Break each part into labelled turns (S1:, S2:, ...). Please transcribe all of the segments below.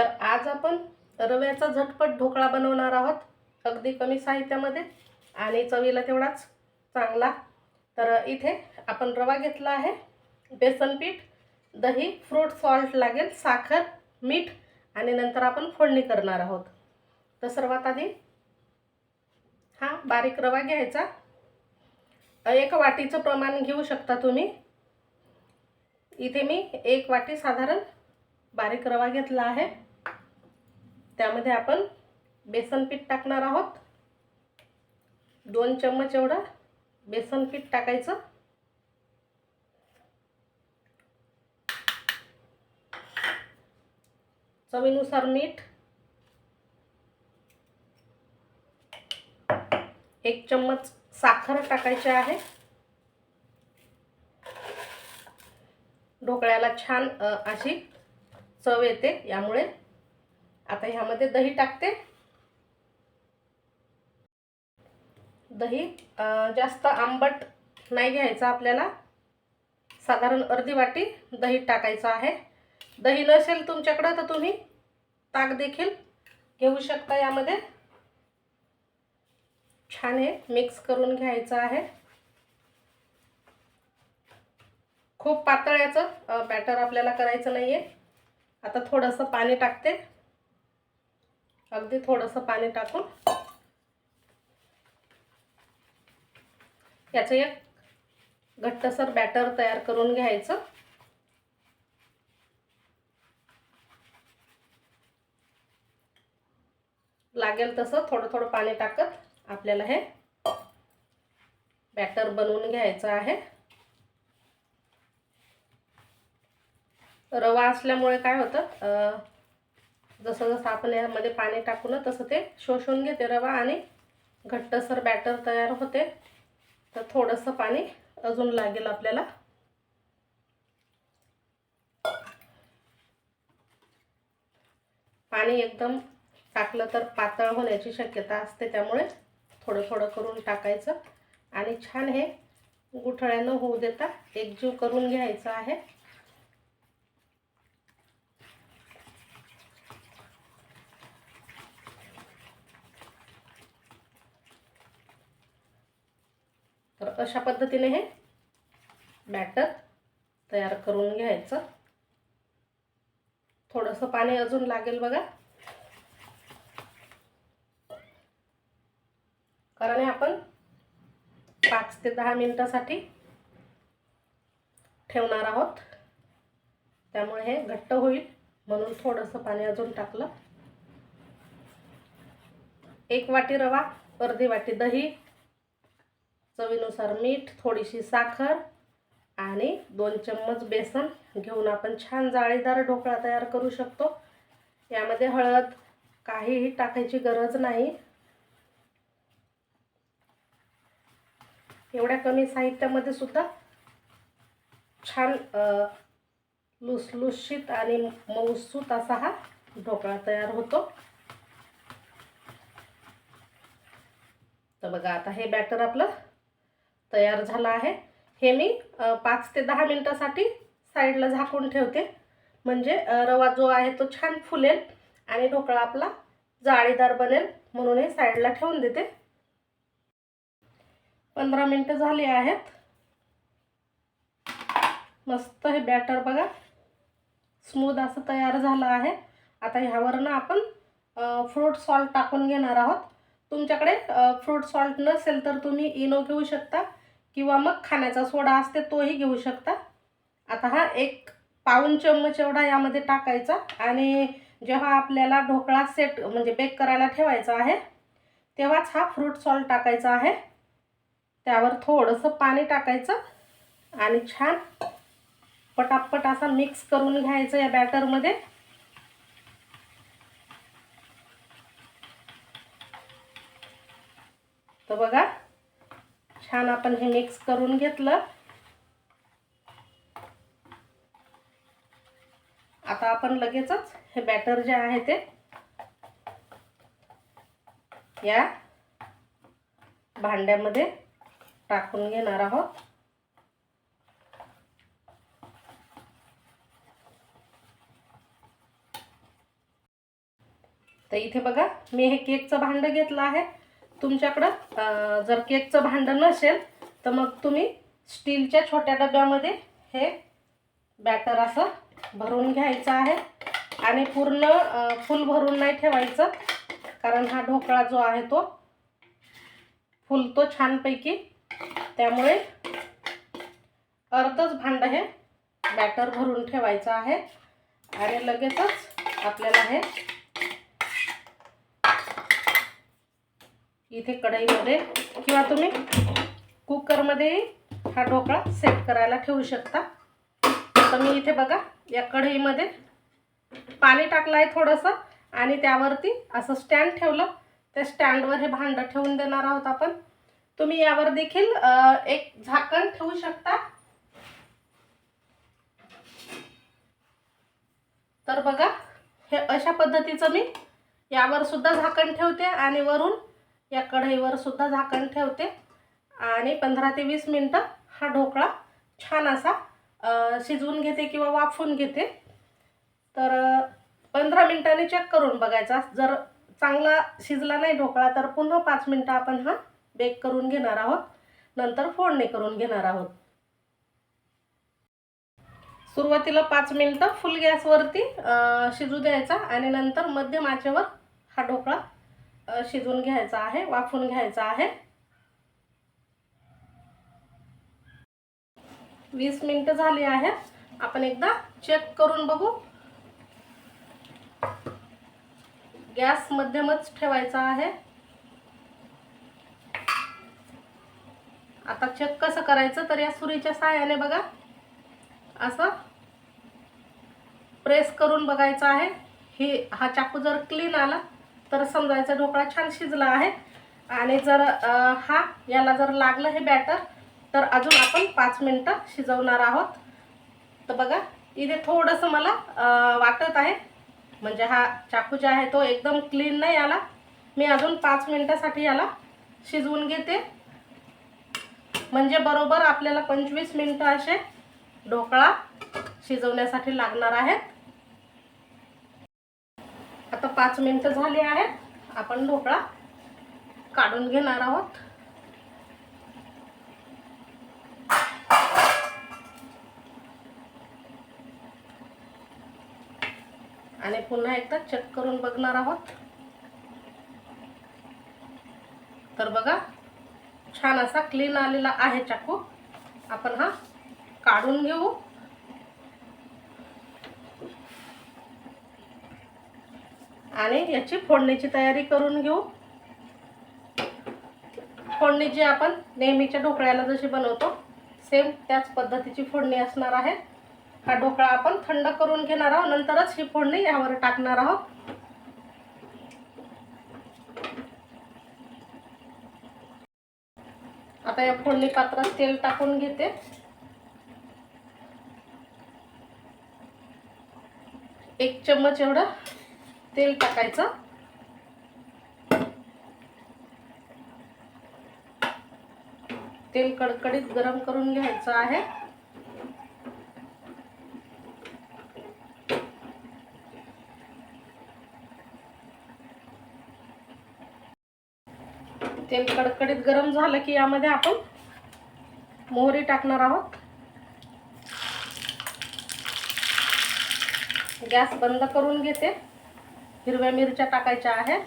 S1: तर आज आपण रव्याचा झटपट ढोकळा बनवणार आहोत. अगदी कमी साहित्यामध्ये आणि चवीला तेवढाच चांगला. तर इथे आपण रवा घेतला आहे. बेसन पीठ दही फ्रूट सॉल्ट लागेल साखर मीठ आणि नंतर आपण फोडणी करणार आहोत. तर सर्वात आधी हा बारीक रवा घ्यायचा. एक वाटीचं प्रमाण घेऊ शकता तुम्ही. इथे मी एक वाटी साधारण बारीक रवा घेतला आहे. त्यामध्ये आपण बेसन पीठ टाकणार आहोत. दोन चम्मच एवढा बेसन पीठ टाकायचं. चवीनुसार मीठ. एक चम्मच साखर टाकायची आहे. ढोकळ्याला छान अशी चव येते यामुळे आता ह्यामध्ये दही टाकते. दही जास्त आंबट नाही घ्यायचं आपल्याला. साधारण अर्धी वाटी दही टाकायचं आहे. दही नसेल तुमच्याकडं तर तुम्ही ताक देखील घेऊ शकता यामध्ये. छान हे मिक्स करून घ्यायचं आहे. खूप पातळ याचं बॅटर आपल्याला करायचं नाही आहे आता थोडंसं पाणी टाकते. अगदी थोडंसं पाणी टाकून. याचं एक घट्टसर बॅटर तयार करून घ्यायचं. लागेल तसं थोडं थोडं पाणी टाकत आपल्याला हे बॅटर बनवून घ्यायचं आहे. रवा असल्यामुळे काय होतं जसं जसं आपण यामध्ये पाणी टाकू ना तसं ते शोषून घेते रवा आणि घट्टसर बॅटर तयार होते. तर थोडंसं पाणी अजून लागेल आपल्याला. पाणी एकदम टाकलं तर पातळ होण्याची शक्यता असते त्यामुळे थोडं थोडं करून टाकायचं. आणि छान हे गुठळ्यानं होऊ देता एकजीव करून घ्यायचं आहे. तशा अशा पद्धतीने हे बॅटर तयार करून घ्यायचं. थोडंसं पाणी अजून लागेल बघा. कारण आपण पाच ते दहा मिनटासाठी ठेवणार आहोत. त्यामुळे हे घट्ट होईल म्हणून थोडंसं पाणी अजून टाकलं. एक वाटी रवा अर्धी वाटी दही चवीनुसार मीठ थोडीशी साखर आणि दोन चम्मच बेसन घेऊन आपण छान जाळीदार ढोकळा तयार करू शकतो. यामध्ये हळद काहीही टाकायची गरज नाही. एवढ्या कमी साहित्यामध्ये सुद्धा छान लुसलुशीत आणि मऊसूत असा हा ढोकळा तयार होतो. तर बघा आता हे बॅटर आपलं तयार झालं आहे. हे मी पाच ते दहा मिनटासाठी साईडला झाकून ठेवते. म्हणजे रवा जो आहे तो छान फुलेल आणि ढोकळा आपला जाळीदार बनेल म्हणून हे साईडला ठेवून देते. पंधरा मिनटं झाली आहेत. मस्त हे बॅटर बघा स्मूद असं तयार झालं आहे. आता ह्यावरनं आपण फ्रूट सॉल्ट टाकून घेणार आहोत. तुमच्याकडे फ्रूट सॉल्ट नसेल तर तुम्ही इनो घेऊ शकता. किंवा मग खाण्याचा सोडा असते तोही घेऊ शकता. आता हा एक पाऊन चम्मच एवढा यामध्ये टाकायचा आणि जेव्हा आपल्याला ढोकळा सेट म्हणजे बेक करायला ठेवायचा आहे तेव्हाच हा फ्रूट सॉल्ट टाकायचा आहे. त्यावर थोडंसं पाणी टाकायचं आणि छान पटापट असा मिक्स करून घ्यायचं या बॅटरमध्ये तर बघा छान आपण हे मिक्स करून घेतलं. आता आपण लगेचच हे बॅटर जे आहे ते या भांड्यामध्ये टाकून घेणार आहोत. तर इथे बघा मी हे केकचं भांडं घेतलं आहे. तुमच्याकडं जर केकचं भांडं नसेल तर मग तुम्ही स्टीलच्या छोट्या डब्यामध्ये हे बॅटर असं भरून घ्यायचं आहे. आणि पूर्ण फुल भरून नाही ठेवायचं कारण हा ढोकळा जो आहे तो फुलतो छानपैकी. त्यामुळे अर्धच भांडं हे बॅटर भरून ठेवायचं आहे. आणि लगेचच आपल्याला हे इथे कढईमध्ये किंवा तुम्ही कुकरमध्ये हा ढोकळा सेट करायला ठेवू शकता. तर मी इथे बघा या कढईमध्ये पाणी टाकलं आहे थोडंसं आणि त्यावरती असं स्टँड ठेवलं. त्या स्टँडवर हे भांडं ठेवून देणार आहोत आपण. तुम्ही यावर देखील एक झाकण ठेवू शकता. तर बघा हे अशा पद्धतीचं मी यावर सुद्धा झाकण ठेवते आणि वरून या कढईवर सुद्धा झाकण ठेवते. आणि पंधरा ते वीस मिनटं हा ढोकळा छान असा शिजवून घेते किंवा वाफवून घेते. तर पंधरा मिनटांनी चेक करून बघायचा. जर चांगला शिजला नाही ढोकळा तर पुन्हा पाच मिनटं आपण हा बेक करून घेणार आहोत. नंतर फोडणी करून घेणार आहोत. सुरुवातीला पाच मिनटं फुल गॅसवरती शिजू द्यायचा आणि नंतर मध्यम आचेवर हा ढोकळा शिजवून घ्यायचा आहे वाफून घ्यायचा आहे. वीस मिनटं झाली आहेत. आपण एकदा चेक करून बघू. गॅस मध्यमच ठेवायचा आहे. आता चेक कसं करायचं तर या सुरीच्या साह्याने बघा. असं प्रेस करून बघायचं आहे. ही हा चाकू जर क्लीन आला तर समजायचा ढोकळा छान शिजला आहे. आणि जर हा याला जर लागलं हे बॅटर तर अजून आपण पाच मिनटं शिजवणार आहोत. तर बघा इथे थोडंसं मला वाटत आहे. म्हणजे हा चाकू जे आहे तो एकदम क्लीन नाही आला. मी अजून पाच मिनटासाठी याला शिजवून घेते. म्हणजे बरोबर आपल्याला पंचवीस मिनटं असे ढोकळा शिजवण्यासाठी लागणार आहेत. आता पाच मिनटं झाली आहेत. आपण ढोकळा काढून घेणार आहोत. आणि पुन्हा एकदा चेक करून बघणार आहोत. तर बघा छान असा क्लीन आलेला आहे चाकू. आपण हा काढून घेऊ. आणि याची फोडणीची तयारी करून घेऊ. फोडणी जी आपण नेहमीच्या ढोकळ्याला जशी बनवतो सेम त्याच पद्धतीची फोडणी असणार आहे. हा ढोकळा आपण थंड करून घेणार आहोत नंतरच ही फोडणी यावर टाकणार आहोत. आता या फोडणी पात्रात तेल टाकून घेते. एक चम्मच एवढं तेल टाकायचं. तेल कडकडीत गरम करून घ्यायचं आहे. तेल कडकडीत गरम झालं की यामध्ये आपण मोहरी टाकणार आहोत. गॅस बंद करून घेते. हिरव्या मिरच्या टाकायच्या आहेत.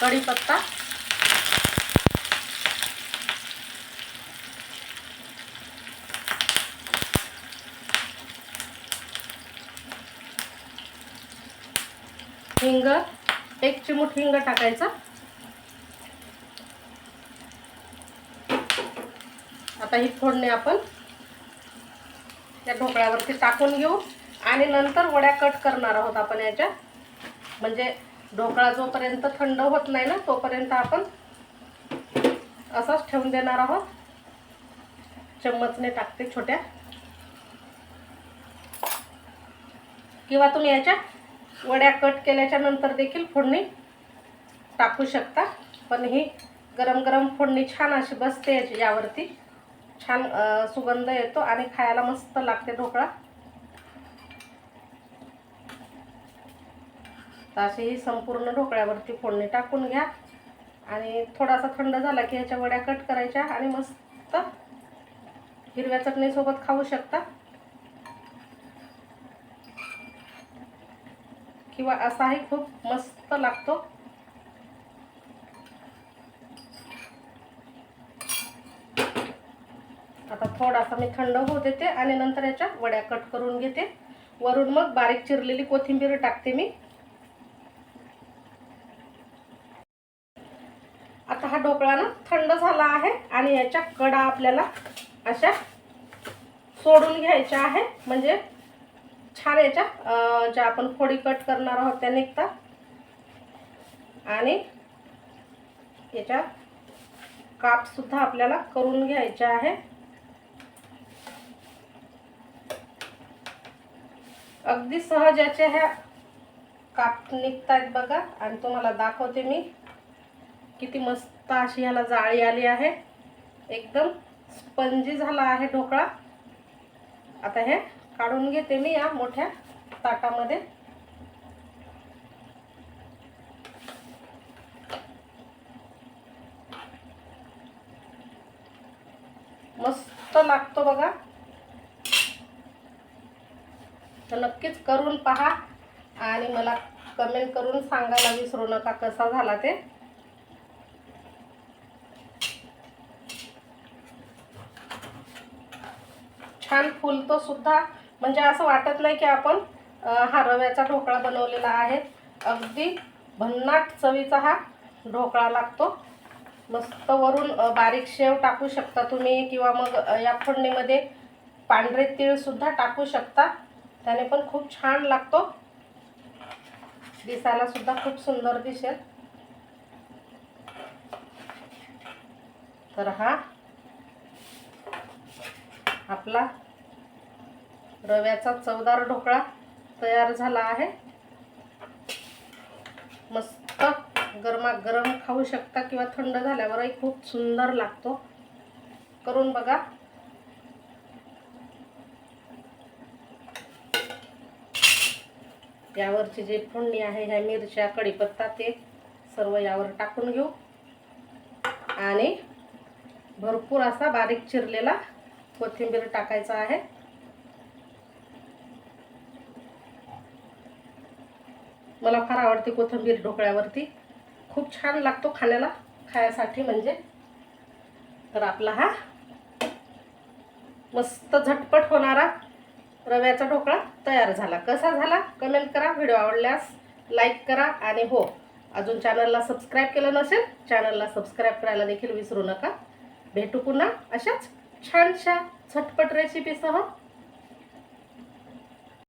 S1: कढीपत्ता. हिंग एक चिमूट हिंग टाकायचा. आता ही फोडणी आपण या ढोकळ्यावरती टाकून घेऊ. आणि नंतर वड्या कट करणार आहोत आपण याच्या. म्हणजे ढोकळा जोपर्यंत थंड होत नाही ना तोपर्यंत आपण असाच ठेवून देणार आहोत. चम्मचने टाकते छोट्या. किंवा तुम्ही याच्या वड्या कट केल्याच्यानंतर देखील फोडणी टाकू शकता. पण ही गरम गरम फोडणी छान अशी बसते याची यावरती. छान सुगंध येतो आणि खायला मस्त लागते ढोकळा. तर ही संपूर्ण ढोकळ्यावरती फोडणी टाकून घ्या. आणि थोडासा थंड झाला की ह्याच्या वड्या कट करायच्या आणि मस्त हिरव्या चटणीसोबत खाऊ शकता. किंवा असाही खूप मस्त लागतो. आता थोडासा मी थंड होऊ देते आणि नंतर याच्या वड्या कट करून घेते. वरून मग बारीक चिरलेली कोथिंबीर टाकते मी. आता हा ढोकळा ना थंड झाला आहे आणि याच्या कडा आपल्याला अशा सोडून घ्यायच्या आहे. म्हणजे छान याच्या ज्या आपण फोडी कट करणार आहोत त्या निघतात. आणि याच्या काप सुद्धा आपल्याला करून घ्यायचे आहे. अगदी सहज याच्या ह्या काप निघतायत बघा. आणि तुम्हाला दाखवते मी. किती मस्त अशी ह्याला जाळी आली आहे. एकदम स्पंजी झाला आहे ढोकळा. आता हे काढून घेते मी या मोठ्या ताटामध्ये. मस्त लागतो बघा. तर नक्कीच करून पहा आणि मला कमेंट करून सांगायला विसरू नका कसा झाला ते. छान फुलतो सुद्धा म्हणजे असं वाटत नाही की आपण हा रव्याचा ढोकळा बनवलेला आहे. अगदी भन्नाट चवीचा हा ढोकळा लागतो. मस्त वरून बारीक शेव टाकू शकता तुम्ही किंवा मग या फोडणीमध्ये पांढरे तीळसुद्धा टाकू शकता. त्याने पण खूप छान लागतो. दिसायला सुद्धा खूप सुंदर दिसेल. तर हा आपला रव्याचा चवदार ढोकळा तयार झाला आहे. मस्त गरमागरम खाऊ शकता किंवा थंड झाल्यावरही खूप सुंदर लागतो. करून बघा. यावरची जे फोडणी आहे ह्या मिरच्या कढीपत्ता ते सर्व यावर टाकून घेऊ. आणि भरपूर असा बारीक चिरलेला कोथिंबीर टाकायचा आहे. मला फार आवडते कोथिंबीर ढोकळ्यावरती. खूप छान लागतो खाण्याला खायसाठी म्हणजे. तर आपला हा मस्त झटपट होणारा रव्याचा ढोकळा तयार झाला. कसा झाला? कमेंट करा. व्हिडिओ आवडल्यास लाईक करा. आणि हो अजून चॅनलला सबस्क्राईब केलं नसेल चॅनलला सबस्क्राईब करायला देखील विसरू नका. भेटू पुन्हा अशाच छानशा झटपट रेसिपीसह